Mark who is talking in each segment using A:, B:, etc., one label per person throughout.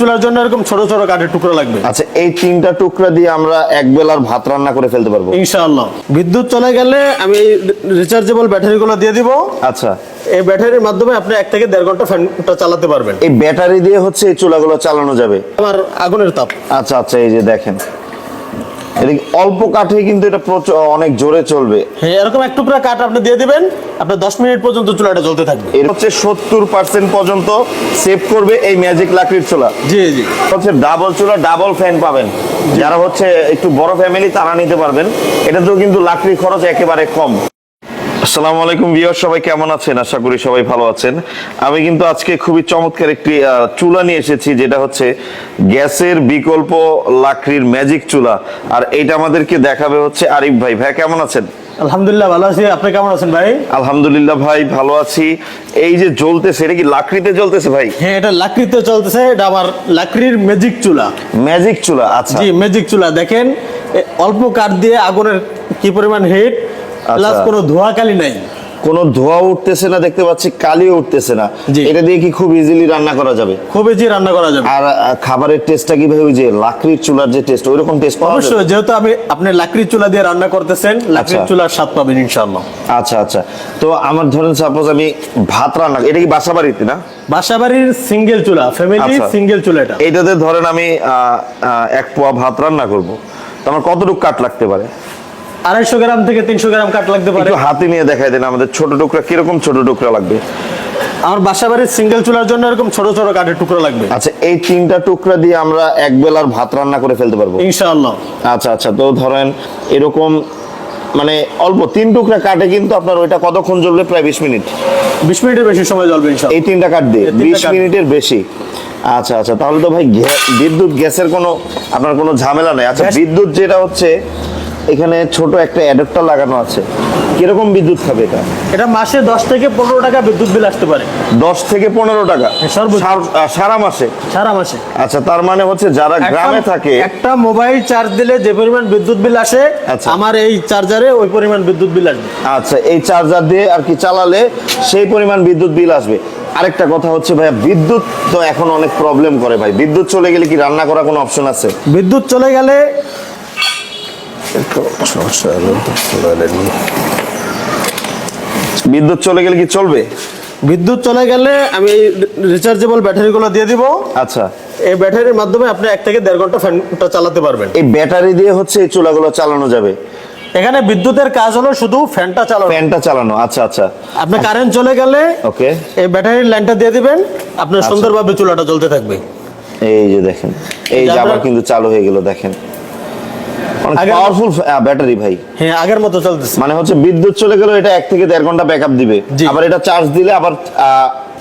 A: চুলার জন্য এরকম ছোট ছোট কাঠের টুকরো লাগবে।
B: আচ্ছা এই তিনটা টুকরা দিয়ে আমরা এক বেলার ভাত রান্না করে ফেলতে পারব।
A: ইনশাআল্লাহ। বিদ্যুৎ চলে গেলে আমি রিচার্জেবল ব্যাটারিগুলো দিয়ে দিব।
B: আচ্ছা।
A: এই ব্যাটারির মাধ্যমে আপনি এক থেকে দেড় ঘণ্টা ফ্যানটা চালাতে পারবেন।
B: এই ব্যাটারি দিয়ে হচ্ছে এই চুলাগুলো চালানো যাবে।
A: আমার আগুনের তাপ।
B: আচ্ছা আচ্ছা এই যে দেখেন। এদিকে অল্প কাঠে কিন্তু এটা অনেক জোরে চলবে।
A: হ্যাঁ এরকম এক টুকরা কাঠ আপনি দিয়ে দিবেন আপনার দশ মিনিট পর্যন্ত চুলাটা জ্বলতে থাকবে।
B: এর হচ্ছে সত্তর পার্সেন্ট পর্যন্ত সেভ করবে এই ম্যাজিক লাকড়ির চুলা।
A: জি জি।
B: হচ্ছে ডাবল চুলা ডাবল ফ্যান পাবেন। যারা হচ্ছে একটু বড় ফ্যামিলি তারা নিতে পারবেন। এটাতেও কিন্তু লাকড়ির খরচ একেবারে কম। আসসালামু আলাইকুম ভিউয়ার সবাই কেমন আছেন? আশা করি সবাই ভালো আছেন। আমি কিন্তু আজকে খুবই চমৎকার একটি চুলা নিয়ে এসেছি যেটা হচ্ছে গ্যাসের বিকল্প লাকড়ির ম্যাজিক চুলা। আর এটা আমাদেরকে দেখাবে হচ্ছে আরিফ ভাই। ভাই কেমন আছেন?
A: আলহামদুলিল্লাহ ভালো আছি। আপনি কেমন আছেন ভাই?
B: আলহামদুলিল্লাহ ভাই ভালো আছি। এই যে জ্বলতেছে এটা কি লাকড়িতে জ্বলতেছে ভাই?
A: হ্যাঁ এটা লাকড়িতে চলতেছে এটা আমার লাকড়ির ম্যাজিক চুলা।
B: ম্যাজিক চুলা আচ্ছা।
A: জি ম্যাজিক চুলা। দেখেন অল্প কাঠ দিয়ে আগুনের কি পরিমাণ হিট প্লাস কোনো ধোয়া কালি নাই?
B: কোনো ধোয়া উঠতেছে না দেখতে পাচ্ছি কালিও উঠতেছে না। এটা দিয়ে কি খুব ইজিলি রান্না করা যাবে?
A: খুব ইজি রান্না করা যাবে।
B: আর খাবারের টেস্টটা কি ভাই ওই যে লাকড়ির চুলার যে টেস্ট ওই রকম টেস্ট পাওয়া যাবে?
A: অবশ্যই যেহেতু আমি আপনি লাকড়ির চুলা দিয়ে রান্না করতেছেন লাকড়ির
B: আচ্ছা।
A: চুলার স্বাদ পাবেন ইনশাআল্লাহ।
B: আচ্ছা আচ্ছা। তো আমার ধরেন সাপোজ আমি ভাত রান্না এটা কি বাসা বাড়িতে না?
A: বাসাবাড়ির সিঙ্গেল চুলা ফ্যামিলি
B: আচ্ছা।
A: সিঙ্গেল চুলা এটা।
B: এইটাতে ধরেন আমি এক পোয়া ভাত রান্না করব। তো আমার কতটুকু কাঠ লাগতে পারে?
A: আড়াইশো গ্রাম থেকে তিনশো গ্রাম কাঠ লাগতে পারে।
B: হাতে নিয়ে দেখাই দেন আমাদের ছোট টুকরা কীরকম ছোট টুকরা লাগবে?
A: আমার বাসাবাড়ির সিঙ্গেল চুলার জন্য এরকম ছোট ছোট কাঠের টুকরো লাগবে।
B: আচ্ছা এই তিনটা টুকরা দিয়ে আমরা এক বেলার ভাত রান্না করে ফেলতে পারব?
A: ইনশাআল্লাহ।
B: আচ্ছা আচ্ছা তো ধরেন এরকম মানে অল্প তিন টুকরা কাটে কিন্তু আপনার ওইটা কতক্ষণ জ্বলবে? প্রায় বিশ মিনিট।
A: বিশ মিনিটের বেশি সময় জ্বলবে
B: এই তিনটা কাঠ দিয়ে বিশ মিনিটের বেশি। আচ্ছা আচ্ছা তাহলে তো ভাই বিদ্যুৎ গ্যাসের কোনো আপনার কোনো ঝামেলা নেই। আচ্ছা বিদ্যুৎ যেটা হচ্ছে এখানে ছোট একটা অ্যাডাপ্টার লাগানো আছে। কীরকম বিদ্যুৎ খাবে এটা?
A: এটা মাসে দশ থেকে পনেরো টাকা বিদ্যুৎ বিল আসতে পারে।
B: দশ থেকে পনেরো টাকা?
A: সর্বোচ্চ।
B: সারা মাসে?
A: সারা মাসে।
B: আচ্ছা তার মানে হচ্ছে যারা গ্রামে থাকে
A: একটা মোবাইল চার্জ দিলে যে পরিমাণ বিদ্যুৎ বিল আসে
B: আচ্ছা।
A: আমার এই চার্জারে ওই পরিমাণ বিদ্যুৎ বিল আসবে।
B: আচ্ছা এই চার্জার দিয়ে আর কি চালালে সেই পরিমাণ বিদ্যুৎ বিল আসবে। আরেকটা কথা হচ্ছে ভাইয়া বিদ্যুৎ তো এখন অনেক প্রবলেম করে ভাই। বিদ্যুৎ চলে গেলে কি রান্না করার কোনো অপশন আছে?
A: বিদ্যুৎ চলে গেলে
B: বিদ্যুৎ চলে গেলে কি চলবে?
A: বিদ্যুৎ চলে গেলে আমি রিচার্জেবল ব্যাটারিগুলো দিয়ে দিব।
B: আচ্ছা।
A: এই ব্যাটারির মাধ্যমে আপনি এক থেকে দেড় ঘণ্টা ফ্যানটা চালাতে পারবেন।
B: এই ব্যাটারি দিয়ে হচ্ছে এই চুলাগুলো চালানো যাবে?
A: এখানে বিদ্যুতের কাজ হলো শুধু ফ্যানটা চালানো।
B: ফ্যানটা চালানো আচ্ছা আচ্ছা।
A: আপনি কারেন্ট চলে গেলে
B: ওকে
A: এই ব্যাটারির লাইনটা দিয়ে দিবেন আপনার সুন্দরভাবে চুলাটা জ্বলতে থাকবে।
B: এই যে দেখেন এই যে আবার কিন্তু চালু হয়ে গেল দেখেন। পাওয়ারফুল ব্যাটারি ভাই।
A: হ্যাঁ আগের মতো চলতেছে।
B: মানে হচ্ছে বিদ্যুৎ চলে গেলে এটা এক থেকে দেড় ঘণ্টা ব্যাকআপ দিবে। আবার এটা চার্জ দিলে আবার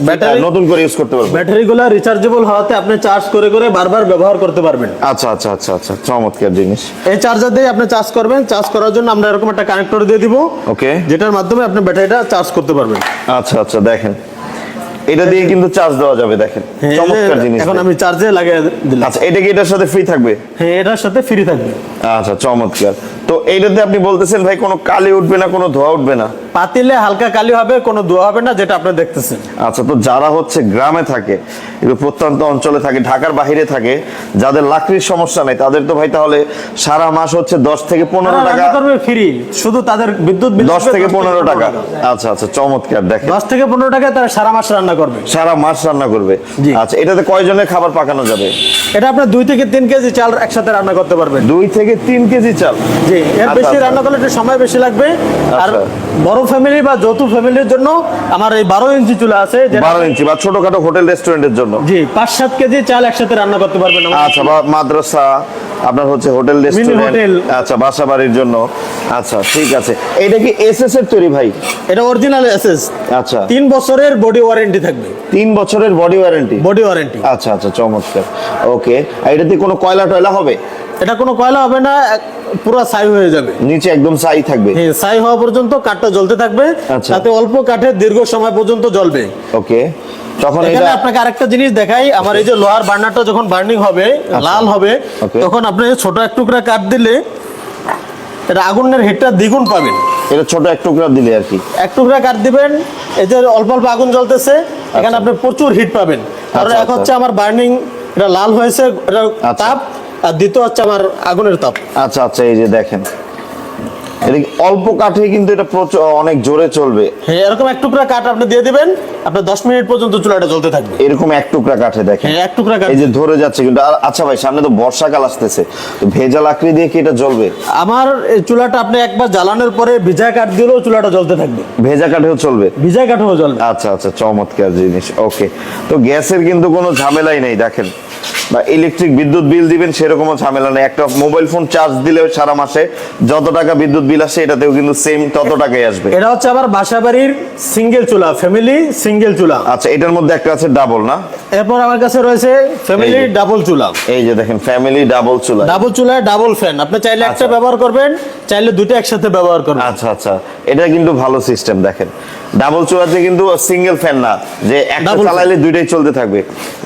A: ব্যাটারি-
B: নতুন করে ইউজ করতে পারবে।
A: ব্যাটারিগুলো রিচার্জেবল হওয়াতে আপনি চার্জ করে করে বারবার ব্যবহার করতে পারবেন।
B: আচ্ছা আচ্ছা আচ্ছা আচ্ছা চমৎকার জিনিস।
A: এই চার্জার দিয়ে আপনি চার্জ করবেন। চার্জ করার জন্য আমরা এরকম একটা কানেক্টর দিয়ে দিব
B: ওকে
A: যেটার মাধ্যমে আপনি ব্যাটারিটা চার্জ করতে পারবেন।
B: আচ্ছা আচ্ছা দেখেন। এটা দিয়ে কিন্তু চার্জ দেওয়া যাবে দেখেন।
A: হ্যাঁ,
B: চমৎকার জিনিস
A: এখন আমি চার্জে লাগিয়ে দিলাম।
B: আচ্ছা এটা কি এটার সাথে ফ্রি থাকবে?
A: হ্যাঁ এটার সাথে ফ্রি থাকবে।
B: আচ্ছা চমৎকার। তো এইটাতে আপনি বলতেছেন ভাই কোনো কালি উঠবে না কোনো ধোয়া উঠবে না?
A: পাতিলে হালকা কালি হবে কোনো ধোয়া হবে না যেটা আপনি দেখতেছেন।
B: আচ্ছা তো যারা হচ্ছে গ্রামে থাকে প্রত্যন্ত অঞ্চলে থাকে ঢাকার বাইরে থাকে যাদের লাকড়ির সমস্যা নেই তাদের তো ভাই তাহলে সারা মাস হচ্ছে দশ থেকে পনেরো টাকা
A: ফ্রি শুধু তাদের বিদ্যুৎ বিল
B: দশ
A: আসবে
B: থেকে পনেরো টাকা। আচ্ছা আচ্ছা চমৎকার দেখেন।
A: দশ থেকে পনেরো টাকা তারা সারা মাস রান্না করবে।
B: সারা মাস রান্না করবে। আচ্ছা এটাতে কয়জনের খাবার পাকানো যাবে?
A: এটা আপনার দুই থেকে তিন কেজি চাল একসাথে রান্না করতে পারবেন।
B: দুই থেকে তিন কেজি চাল।
A: জি এর
B: আচ্ছা,
A: বেশি
B: আচ্ছা।
A: রান্না করলে একটু সময় বেশি লাগবে। আর
B: আচ্ছা।
A: বড় ফ্যামিলি বা যৌথ ফ্যামিলির জন্য আমার এই বারো ইঞ্চি চুলা আছে
B: বারো ইঞ্চি বা ছোটখাটো হোটেল রেস্টুরেন্টের জন্য।
A: জি পাঁচ সাত কেজি চাল একসাথে রান্না করতে পারবেন
B: আচ্ছা বা মাদ্রাসা আপনার হচ্ছে হোটেল রেস্টুরেন্ট আচ্ছা বাসা বাড়ির জন্য। আচ্ছা ঠিক আছে। এটা কি এসএস এর তৈরি ভাই?
A: এটা অরিজিনাল এসএস
B: আচ্ছা।
A: তিন বছরের বডি ওয়ারেন্টি থাকবে।
B: তিন বছরের বডি ওয়ারেন্টি
A: বডি ওয়ারেন্টি
B: আচ্ছা আচ্ছা চমৎকার। ওকে এটাতে কোনো কয়লা টয়লা হবে?
A: এটা কোনো কয়লা হবে না পুরো ছাই হয়ে যাবে।
B: নিচে একদম সাই থাকবে।
A: হ্যাঁ ছাই হওয়া পর্যন্ত কাঠটা জ্বলতে থাকবে
B: আচ্ছা।
A: তাতে অল্প কাঠে দীর্ঘ সময় পর্যন্ত জ্বলবে।
B: ওকে। তখন
A: এখানে আপনাকে আরেকটা জিনিস দেখাই আমার এই যে লোহার বার্নারটা যখন বার্নিং হবে লাল হবে. তখন আপনি ছোট এক টুকরা কাঠ দিলে এটা আগুনের হিটটা দ্বিগুণ পাবেন।
B: এটা ছোট এক টুকরা দিলে আর কি।
A: এক টুকরা কাঠ দিবেন এই যে অল্প অল্প আগুন জ্বলতেছে এখানে আপনি প্রচুর হিট পাবেন। কারণ
B: আচ্ছা,
A: এক হচ্ছে আমার বার্নিং এটা লাল হয়েছে এটা
B: আচ্ছা।
A: তাপ আর দ্বিতীয় হচ্ছে আমার আগুনের তাপ।
B: আচ্ছা আচ্ছা এই যে দেখেন। অল্প কাঠে কিন্তু এটা প্রচুর অনেক জোরে চলবে।
A: হ্যাঁ এরকম এক টুকরা কাঠ আপনি দিয়ে দিবেন আপনার দশ মিনিট পর্যন্ত চুলাটা জ্বলতে থাকবে।
B: এরকম এক টুকরা কাঠে দেখেন।
A: হ্যাঁ এক টুকরা কাঠ।
B: এই যে ধরে যাচ্ছে কিন্তু আচ্ছা ভাই সামনে তো বর্ষাকাল আসতেছে। তো ভেজা লাকড়ি দিয়ে কি এটা জ্বলবে?
A: আমার এই চুলাটা আপনি একবার জ্বালানোর পরে ভিজা কাঠ দিলেও চুলাটা জ্বলতে থাকবে।
B: ভেজা কাঠেও চলবে?
A: ভিজা কাঠেও জ্বলবে।
B: আচ্ছা আচ্ছা চমৎকার জিনিস। ওকে তো গ্যাসের কিন্তু কোনো ঝামেলাই নেই দেখেন। বা ইলেকট্রিক বিদ্যুৎ বিল দিবেন সেরকমও ঝামেলা নেই। একটা মোবাইল ফোন চার্জ দিলেও সারা মাসে যত টাকা বিদ্যুৎ বিল আসে এটাতেও কিন্তু সেম তত টাকাই আসবে।
A: এটা হচ্ছে আমার বাসা বাড়ির সিঙ্গেল চুলা ফ্যামিলি সিঙ্গেল চুলা।
B: আচ্ছা এটার মধ্যে একটা আছে ডাবল না?
A: এরপর আমার কাছে রয়েছে ফ্যামিলি ডাবল চুলা।
B: এই যে দেখেন ফ্যামিলি ডাবল চুলা।
A: ডাবল চুলায় ডাবল ফ্যান আপনি চাইলে একটা
B: আচ্ছা।
A: ব্যবহার করবেন চাইলে দুটো একসাথে ব্যবহার করবেন।
B: আচ্ছা আচ্ছা। এটা কিন্তু ভালো সিস্টেম দেখেন। ডাবল চুলাতে কিন্তু সিঙ্গেল ফ্যান না যে একটা। চালাইলে দুইটাই চলতে থাকবে।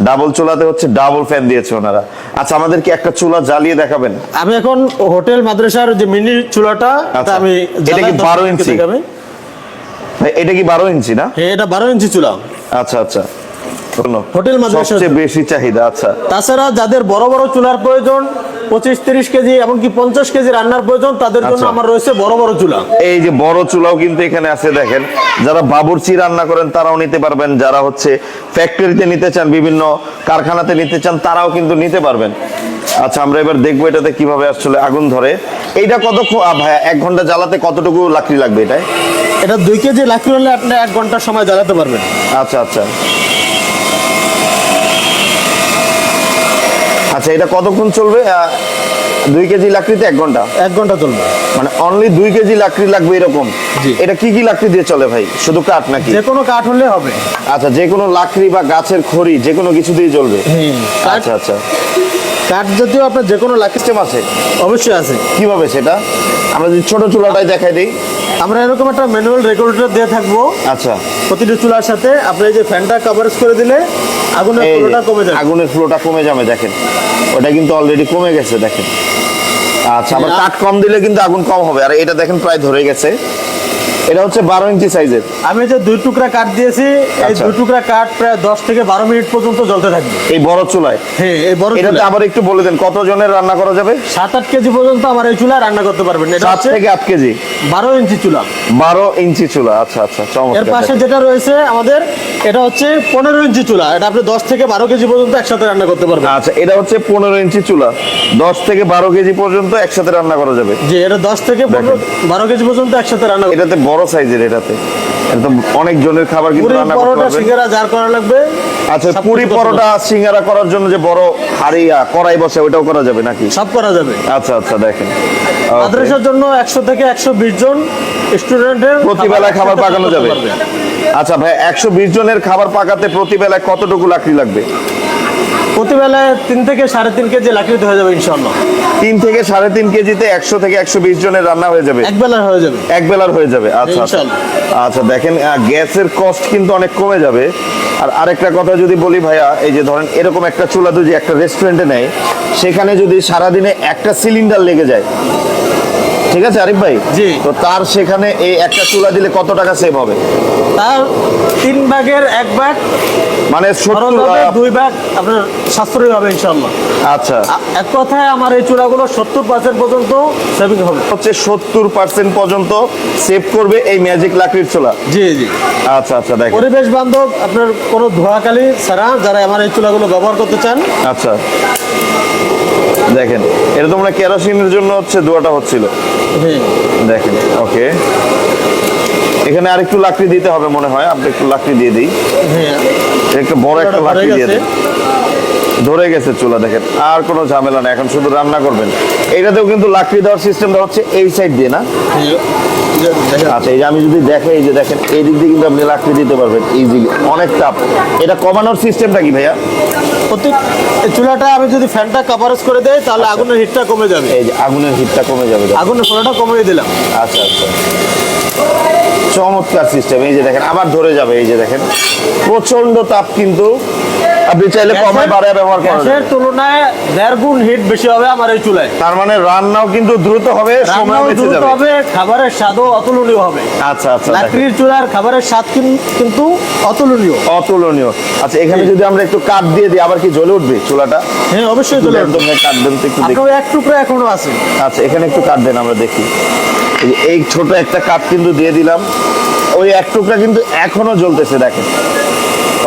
B: ডাবল চুলাতে হচ্ছে ডাবল ফ্যান দিয়েছে ওনারা। আচ্ছা আমাদের কি একটা চুলা জ্বালিয়ে দেখাবেন।
A: আমি এখন হোটেল মাদ্রাসার যে মিনি চুলাটা
B: আচ্ছা।
A: আমি
B: এটা কি
A: বারো
B: 12 ইঞ্চি? এটা কি বারো ইঞ্চি না?
A: হ্যাঁ এটা বারো ইঞ্চি চুলা।
B: আচ্ছা আচ্ছা।
A: হোটেল মাদ্রাসা-
B: সবচেয়ে বেশি চাহিদা আচ্ছা।
A: তাছাড়া যাদের বড় বড় চুলার প্রয়োজন পঁচিশ তিরিশ কেজি এমনকি পঞ্চাশ কেজি রান্নার প্রয়োজন তাদের জন্য
B: আচ্ছা।
A: আমার রয়েছে বড় বড় চুলা।
B: এই যে বড় চুলাও কিন্তু এখানে আছে দেখেন। যারা বাবুর্চি রান্না করেন তারাও নিতে পারবেন। যারা হচ্ছে ফ্যাক্টরিতে নিতে চান বিভিন্ন কারখানাতে নিতে চান তারাও কিন্তু নিতে পারবেন। আচ্ছা আমরা এবার দেখব এটাতে কীভাবে আসলে আগুন ধরে। এইটা কত ভাইয়া এক ঘণ্টা জ্বালাতে কতটুকু লাকড়ি লাগবে এটাই
A: এটা দুই কেজি লাকড়ি হলে আপনি এক ঘণ্টা সময় জ্বালাতে পারবেন।
B: আচ্ছা আচ্ছা। আচ্ছা এটা কতক্ষণ চলবে? দুই কেজি লাকড়িতে এক ঘণ্টা?
A: এক ঘণ্টা চলবে।
B: মানে অনলি দুই কেজি লাকড়ি লাগবে এরকম। এটা কি কি লাকড়ি দিয়ে চলে ভাই? শুধু কাঠ নাকি?
A: যে কোনো কাঠ হলে হবে।
B: আচ্ছা যে কোনো লাকড়ি বা গাছের খড়ি যে কোনো কিছু দিয়ে চলবে?
A: কাঠ।
B: আচ্ছা আচ্ছা।
A: কাঠ জাতীয় আপনার যে কোনো লাকড়ি
B: সিস্টেম আছে?
A: অবশ্যই আছে।
B: কীভাবে সেটা? আমরা যদি ছোট চুলাটাই দেখাই দিই।
A: আমরা এরকম একটা ম্যানুয়াল রেগুলেটর দিয়ে থাকব।
B: আচ্ছা।
A: প্রতিটি চুলার সাথে আপনি এই যে ফ্যানটা কভারেজ করে দিলে আগুনের ফ্লোটা কমে যাবে।
B: আগুনের ফ্লোটা কমে যাবে দেখেন। ওটা কিন্তু অলরেডি কমে গেছে দেখেন। আচ্ছা আবার কাঠ কম দিলে কিন্তু আগুন কম হবে। আর এটা দেখেন প্রায় ধরে গেছে। এটা হচ্ছে বারো ইঞ্চি সাইজের।
A: আমি যে দুই টুকরা কাঠ দিয়েছি এই
B: আচ্ছা।
A: দুই টুকরা কাঠ প্রায় দশ থেকে বারো মিনিট পর্যন্ত জ্বলতে থাকবে।
B: এই বড় চুলায়?
A: হ্যাঁ এই বড়
B: এটাতে আবার একটু বলে দেন কত জনের রান্না করা যাবে?
A: সাত আট কেজি পর্যন্ত আমার এই চুলা রান্না করতে পারবেন। এটা
B: সাত থেকে আট কেজি।
A: বারো ইঞ্চি চুলা।
B: বারো ইঞ্চি চুলা আচ্ছা আচ্ছা
A: এর পাশে যেটা রয়েছে আমাদের এটা হচ্ছে পনেরো ইঞ্চি চুলা। এটা আপনি দশ থেকে বারো কেজি পর্যন্ত একসাথে রান্না করতে পারবেন।
B: আচ্ছা এটা হচ্ছে পনেরো ইঞ্চি চুলা। দশ থেকে বারো কেজি পর্যন্ত একসাথে রান্না করা যাবে।
A: যে এটা দশ থেকে বারো কেজি পর্যন্ত একসাথে রান্না
B: এটাতে বড় সাইজের এটাতে। এটা তো অনেক জনের খাবার কিন্তু রান্না করতে পারবেন।
A: সিঙ্গারা যার করা লাগবে
B: আচ্ছা পুরি পরোটা সিঙ্গারা করার জন্য যে বড় হাড়ি কড়াই বসে ওটাও করা যাবে নাকি?
A: সব করা যাবে।
B: আচ্ছা আচ্ছা দেখেন.
A: মাদ্রাসার জন্য একশো থেকে একশো বিশ জন স্টুডেন্টের
B: প্রতিবেলায় খাবার পাকানো যাবে। আচ্ছা ভাই একশো বিশ জনের খাবার পাকাতে প্রতিবেলায় কতটুকু লাকড়ি লাগবে?
A: প্রতিবেলায় তিন থেকে সাড়ে তিন কেজি লাকড়িতে হয়ে যাবে ইনশাল্লাহ
B: তিন থেকে সাড়ে তিন কেজিতে একশো থেকে একশো বিশ জনের রান্না হয়ে যাবে।
A: এক বেলা হয়ে যাবে।
B: এক বেলার হয়ে যাবে। আচ্ছা আচ্ছা। আচ্ছা দেখেন গ্যাসের কস্ট কিন্তু অনেক কমে যাবে। আর আরেকটা কথা যদি বলি ভাইয়া এই যে ধরেন এরকম একটা চুলা যদি একটা রেস্টুরেন্টে নেয় সেখানে যদি সারাদিনে একটা সিলিন্ডার লেগে যায় ঠিক আছে আরিফ ভাই?
A: জি।
B: তো তার সেখানে এই একটা চুলা দিলে কত টাকা সেভ হবে?
A: তার তিন ভাগের এক ভাগ
B: মানে
A: দুই ভাগ আপনার সাশ্রয়ী হবে ইনশাল্লাহ
B: আচ্ছা।
A: এক কথায় আমার এই চূড়াগুলো সত্তর পার্সেন্ট পর্যন্ত সেভিং হবে।
B: হচ্ছে সত্তর পার্সেন্ট পর্যন্ত সেভ করবে এই ম্যাজিক লাকড়ির চুলা।
A: জি জি।
B: আচ্ছা আচ্ছা দেখেন।
A: পরিবেশ বান্ধব আপনার কোনো ধোয়াকালি ছাড়া যারা আমার এই চুলাগুলো ব্যবহার করতে চান।
B: আচ্ছা। দেখেন এটা তোমরা কেরোসিনের জন্য হচ্ছে দোয়াটা হচ্ছিল। দেখেন ওকে। এখানে আরেকটু লাকড়ি দিতে হবে মনে হয় আপনি একটু লাকড়ি দিয়ে দিই।
A: হ্যাঁ।
B: একটা বড় একটা লাকড়ি দিয়ে। দিন। ধরে গেছে চুলা দেখেন আর কোনো ঝামেলা নেই এখন শুধু রান্না করবেন। এইটাতেও কিন্তু লাকড়ি দেওয়ার সিস্টেমটা হচ্ছে এই সাইড দিয়ে না?
A: হ্যাঁ।
B: আচ্ছা এই যে আমি যদি দেখাই এই যে দেখেন এই দিক দিয়ে কিন্তু আপনি লাকড়ি দিতে পারবেন ইজিলি অনেক তাপ এটা কমানোর সিস্টেমটা কি ভাইয়া?
A: প্রত্যেক চুলাটা আমি যদি ফ্যানটা কাভারেজ করে দেই তাহলে আগুনের হিটটা কমে যাবে।
B: এই যে আগুনের হিটটা কমে যাবে
A: আগুনের ফোড়াটা কমিয়ে দিলাম।
B: আচ্ছা আচ্ছা। চমৎকার সিস্টেম এই যে দেখেন আবার ধরে যাবে এই যে দেখেন। প্রচণ্ড তাপ কিন্তু আপনি চাইলে বাড়ায় ব্যবহার করেন।
A: গ্যাসের তুলনায় দেড় গুণ হিট বেশি হবে আমার এই চুলায়।
B: তার মানে রান্নাও কিন্তু দ্রুত হবে সময় বেঁচে যাবে।
A: হবে খাবারের স্বাদও অতুলনীয় হবে।
B: আচ্ছা আচ্ছা
A: লাকড়ির চুলার খাবারের স্বাদ কিন্তু অতুলনীয়।
B: অতুলনীয়। আচ্ছা এখানে যদি আমরা একটু কাঠ দিয়ে দিই আবার কি জ্বলে উঠবে চুলাটা?
A: হ্যাঁ অবশ্যই চলে
B: একদম কাঠ দেন তো একটু দেখি।
A: এক টুকরো এখনও আছে।
B: আচ্ছা এখানে একটু কাঠ দেন আমরা দেখি। এই এই ছোট একটা কাঠ কিন্তু দিয়ে দিলাম। ওই এক টুকরা কিন্তু এখনও জ্বলতেছে দেখেন।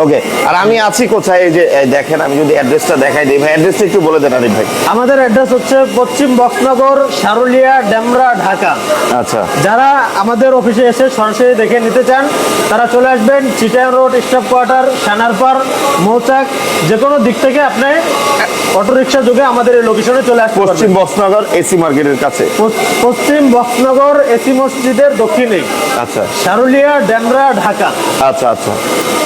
B: ওকে আর আমি আছি কোথায়? এই যে দেখেন আমি যদি অ্যাড্রেসটা দেখাই দিই ভাই অ্যাড্রেসটা একটু বলে দেন আরিফ ভাই।
A: আমাদের অ্যাড্রেস হচ্ছে পশ্চিম বক্সনগর সারুলিয়া ডেমরা ঢাকা।
B: আচ্ছা।
A: যারা আমাদের অফিসে এসে সরাসরি দেখে নিতে চান তারা চলে আসবেন Chittagong road staff quarter Sonarpur Mouchak. যে কোনো দিক থেকে আপনি অটোরিকশা যোগে আমাদের এই লোকেশনে চলে আসতে
B: পশ্চিম
A: পারবেন
B: বসনগর এসি মার্কেটের কাছে।
A: পশ্চিম বক্সনগর এসি মসজিদের দক্ষিণে।
B: আচ্ছা।
A: সারুলিয়া ডেমরা ঢাকা।
B: আচ্ছা আচ্ছা।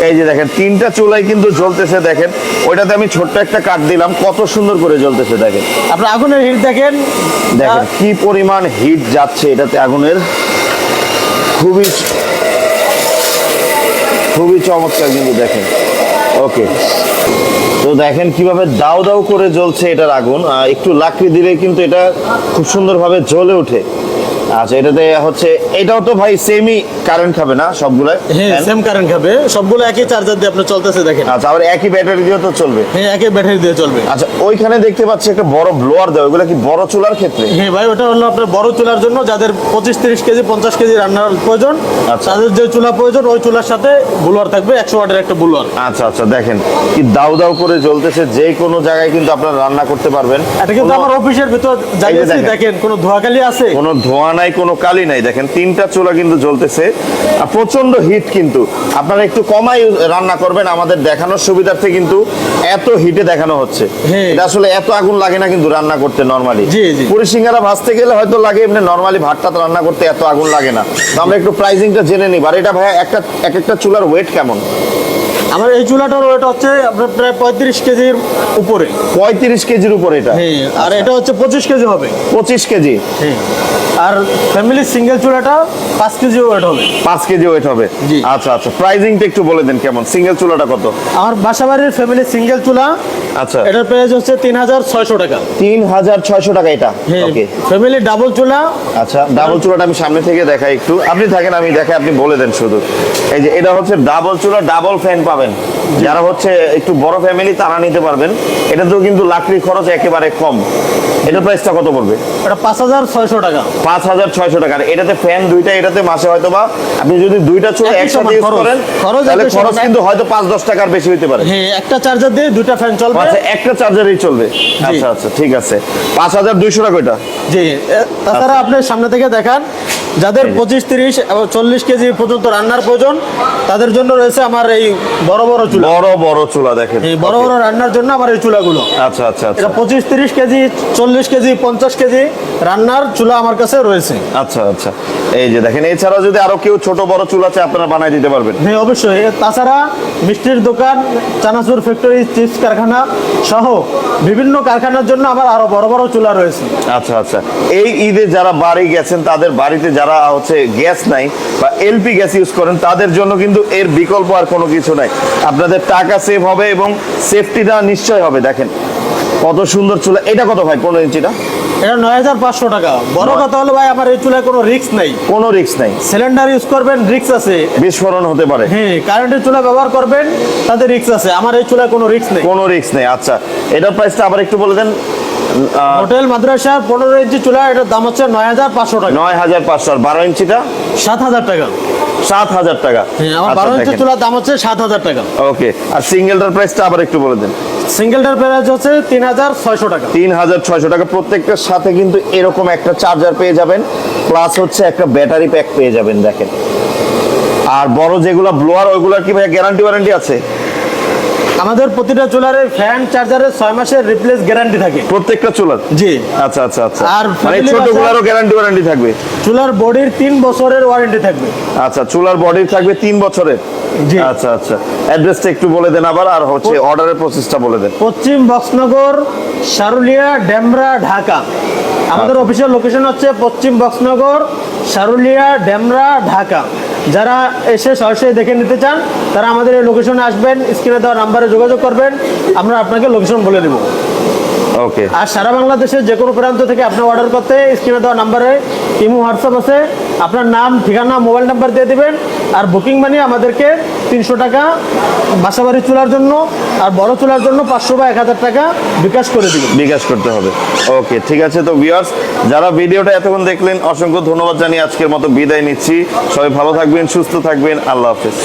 B: এই যে দেখেন তিনটা চুলাই কিন্তু জ্বলতেছে দেখেন। ওইটাতে আমি ছোট্ট একটা কাঠ দিলাম কত সুন্দর করে জ্বলতেছে দেখেন।
A: আপনার আগুনের হিট দেখেন।
B: দেখেন কি পরিমাণ হিট যাচ্ছে এটাতে আগুনের। খুবই খুবই চমৎকার কিন্তু দেখেন। ওকে। তো দেখেন কীভাবে দাও দাও করে জ্বলছে এটার আগুন। একটু লাকড়ি দিলে কিন্তু এটা খুব সুন্দরভাবে জ্বলে ওঠে। আচ্ছা এটাতে হচ্ছে এটাও তো ভাই সেমই কারেন্ট খাবে না সবগুলাই?
A: হ্যাঁ সেম কারেন্ট খাবে। সবগুলো একই চার্জার দিয়ে আপনি চলতেছে দেখেন।
B: আচ্ছা আবার একই ব্যাটারি দিয়ে তো চলবে।
A: হ্যাঁ একই ব্যাটারি দিয়ে চলবে।
B: আচ্ছা ওইখানে দেখতে পাচ্ছি একটা বড় ব্লোয়ার দেওয়া ওগুলো কি বড় চুলার ক্ষেত্রে?
A: হ্যাঁ ভাই ওটা হলো আপনার বড় চুলার জন্য যাদের পঁচিশ তিরিশ কেজি পঞ্চাশ কেজি রান্নার প্রয়োজন
B: আচ্ছা।
A: তাদের যে চুলা প্রয়োজন ওই চুলার সাথে বুলোয়ার থাকবে একশো ওয়াটের একটা বুলোয়ার
B: আচ্ছা আচ্ছা দেখেন কি দাউ দাউ করে জ্বলতেছে যে কোনো জায়গায় কিন্তু আপনারা রান্না করতে পারবেন।
A: এটা কিন্তু আমার অফিসের ভিতর জানিয়েছি
B: দেখেন।
A: কোনো ধোয়াকালি আছে?
B: কোনো ধোঁয়া নাই কোনো কালি নাই দেখেন তিনটা চুলা কিন্তু জ্বলতেছে। প্রচণ্ড হিট কিন্তু। আপনারা একটু কমাই রান্না করবেন আমাদের দেখানোর সুবিধার্থে কিন্তু এত হিটে দেখানো হচ্ছে।
A: হ্যাঁ।
B: এটা আসলে এত আগুন লাগে না কিন্তু রান্না করতে নরমালি। পুরি সিঙ্গারা ভাজতে গেলে হয়তো লাগে এমনি নর্মালি ভাতটা রান্না করতে এত আগুন লাগে না। তো আমরা একটু প্রাইসিংটা জেনে নিই। আর এটা ভাই একটা এক একটা চুলার ওয়েট কেমন?
A: আমার এই চুলাটার ওয়েট হচ্ছে আপনার প্রায় পঁয়ত্রিশ কেজির উপরে।
B: পঁয়ত্রিশ কেজির উপর এটা?
A: হ্যাঁ আর এটা হচ্ছে পঁচিশ কেজি হবে।
B: পঁচিশ কেজি?
A: হ্যাঁ আর ফ্যামিলি সিঙ্গেল চুলাটা পাঁচ কেজি ওয়েট হবে।
B: পাঁচ কেজি ওয়েট হবে? আচ্ছা আচ্ছা প্রাইসিংটা একটু বলে দেন কেমন? সিঙ্গেল চুলাটা কত?
A: আমার বাসাবাড়ির ফ্যামিলি সিঙ্গেল চুলা
B: আচ্ছা।
A: এটার প্রাইস হচ্ছে তিন হাজার ছয়শো টাকা।
B: তিন হাজার ছয়শো টাকা এটা? ওকে
A: ফ্যামিলি ডাবল চুলা।
B: আচ্ছা ডাবল চুলাটা আমি সামনে থেকে দেখাই একটু। আপনি থাকেন আমি দেখাই আপনি বলে দেন শুধু। এই যে এটা হচ্ছে ডাবল চুলা ডাবল ফ্যান পাবেন যারা হচ্ছে একটু বড় ফ্যামিলি তারা নিতে পারবেন। এটাতেও কিন্তু লাকড়ি খরচ একেবারে কম। এটার প্রাইসটা কত পড়বে?
A: এটা পাঁচ হাজার ছয়শো টাকা।
B: পাঁচ হাজার ছয়শো টাকা। এটাতে ফ্যান দুইটা এটাতে মাসে হয়তো বা আপনি যদি দুইটা চুলা একসাথে ইউজ করেন তাহলে খরচ কিন্তু হয়তো পাঁচ দশ টাকার বেশি হতে পারে।
A: হ্যাঁ একটা চার্জার দিয়ে দুইটা ফ্যান চলবে।
B: আচ্ছা একটা চার্জারই চলবে। আচ্ছা আচ্ছা ঠিক আছে। পাঁচ হাজার দুইশো টাকা এটা
A: জি। তাছাড়া আপনি সামনে থেকে দেখান যাদের পঁচিশ তিরিশ এবং চল্লিশ কেজি পর্যন্ত রান্নার প্রয়োজন তাদের জন্য রয়েছে আমার এই বড় বড় চুলা।
B: বড় বড় চুলা দেখেন।
A: এই বড় বড় রান্নার জন্য আমার এই চুলাগুলো।
B: আচ্ছা আচ্ছা আচ্ছা।
A: এটা পঁচিশ তিরিশ কেজি চল্লিশ কেজি পঞ্চাশ কেজি রান্নার চুলা আমার কাছে রয়েছে।
B: আচ্ছা আচ্ছা। এই যে দেখেন এছাড়াও যদি আরও কেউ ছোট বড় চুলা আছে আপনারা বানাই দিতে পারবেন।
A: হ্যাঁ অবশ্যই। তাছাড়া মিষ্টির দোকান চানাচুর ফ্যাক্টরি চিপস কারখানা সহ বিভিন্ন কারখানার জন্য আমার আরও বড় বড় চুলা রয়েছে।
B: আচ্ছা আচ্ছা। এই ঈদে যারা বাড়ি গেছেন তাদের বাড়িতে যারা হচ্ছে গ্যাস নাই বা এলপি গ্যাস ইউজ করেন তাদের জন্য কিন্তু এর বিকল্প আর কোনো কিছু নাই। আপনাদের টাকা সেভ হবে এবং সেফটিটা নিশ্চয় হবে। দেখেন কত সুন্দর চুলা। এটা কত ভাই? পনেরো ইঞ্চিটা?
A: এটা নয় হাজার পাঁচশো টাকা। বড় কথা হলো ভাই আমার এই চুলায় কোনো রিস্ক নাই।
B: কোনো রিস্ক নাই।
A: সিলিন্ডার ইউজ করবেন রিস্ক আছে।
B: বিস্ফোরণ হতে পারে।
A: হ্যাঁ কারেন্টের চুলা ব্যবহার করবেন তাদের রিস্ক আছে। আমার এই চুলায় কোনো রিস্ক নেই।
B: কোনো রিস্ক নেই। আচ্ছা এটার প্রাইসটা আবার একটু বলে দেন।
A: হোটেল মাদ্রাসা পনেরো ইঞ্চি চুলা এটার দাম হচ্ছে নয় হাজার পাঁচশো টাকা।
B: নয় হাজার পাঁচশো আর বারো ইঞ্চিটা?
A: সাত হাজার টাকা।
B: সাত হাজার টাকা।
A: হ্যাঁ আমার
B: আচ্ছা,
A: বারো ইঞ্চি চুলার দাম হচ্ছে সাত হাজার টাকা।
B: ওকে আর সিঙ্গেলটার প্রাইসটা আবার একটু বলে দেন।
A: সিঙ্গেলটার প্রাইস হচ্ছে তিন হাজার ছয়শো টাকা।
B: তিন হাজার ছয়শো টাকা। প্রত্যেকটার সাথে কিন্তু এরকম একটা চার্জার পেয়ে যাবেন। প্লাস হচ্ছে একটা ব্যাটারি প্যাক পেয়ে যাবেন দেখেন। আর বড় যেগুলো ব্লোয়ার ওইগুলোর কি ভাই গ্যারান্টি ওয়ারেন্টি আছে?
A: আমাদের প্রতিটা চুলারে ফ্যান চার্জারের ছয় মাসের রিপ্লেস গ্যারান্টি থাকে।
B: প্রত্যেকটা চুলার?
A: জি।
B: আচ্ছা আচ্ছা আচ্ছা।
A: আর
B: মানে ছোটগুলোরও গ্যারান্টি ওয়ারেন্টি থাকবে?
A: চুলার বডির তিন বছরের ওয়ারেন্টি থাকবে।
B: আচ্ছা চুলার বডি থাকবে তিন বছরের। আচ্ছা আচ্ছা। অ্যাড্রেসটা একটু বলে দেন আবার আর হচ্ছে অর্ডারের প্রসেসটা বলে দেন।
A: পশ্চিম বক্সনগর সারুলিয়া ডেমরা ঢাকা। আমাদের অফিসিয়াল লোকেশন হচ্ছে পশ্চিম বক্সনগর সারুলিয়া ডেমরা ঢাকা। যারা এসে সরাসরি দেখে নিতে চান তারা আমাদের এই লোকেশনে আসবেন স্ক্রিনে দেওয়া নাম্বারে যোগাযোগ করবেন আমরা আপনাকে লোকেশন বলে দেবো।
B: ওকে
A: আর সারা বাংলাদেশের যে কোনো প্রান্ত থেকে আপনি অর্ডার করতে স্ক্রিনে দেওয়া নাম্বারে ইমো হোয়াটসঅ্যাপ আছে। আপনার নাম, ঠিকানা, মোবাইল নাম্বার দিয়ে দেবেন, আর বুকিং মানি আমাদেরকে তিনশো টাকা বাসাবাড়ি চুলার জন্য আর বড় চুলার জন্য পাঁচশো বা এক হাজার টাকা বিকাশ করে দিবেন।
B: বিকাশ করতে হবে। ওকে, ঠিক আছে তো ভিউয়ার্স যারা ভিডিওটা এতক্ষণ দেখলেন, অসংখ্য ধন্যবাদ জানিয়ে আজকের মতো বিদায় নিচ্ছি। সবাই ভালো থাকবেন, সুস্থ থাকবেন, আল্লাহ হাফেজ।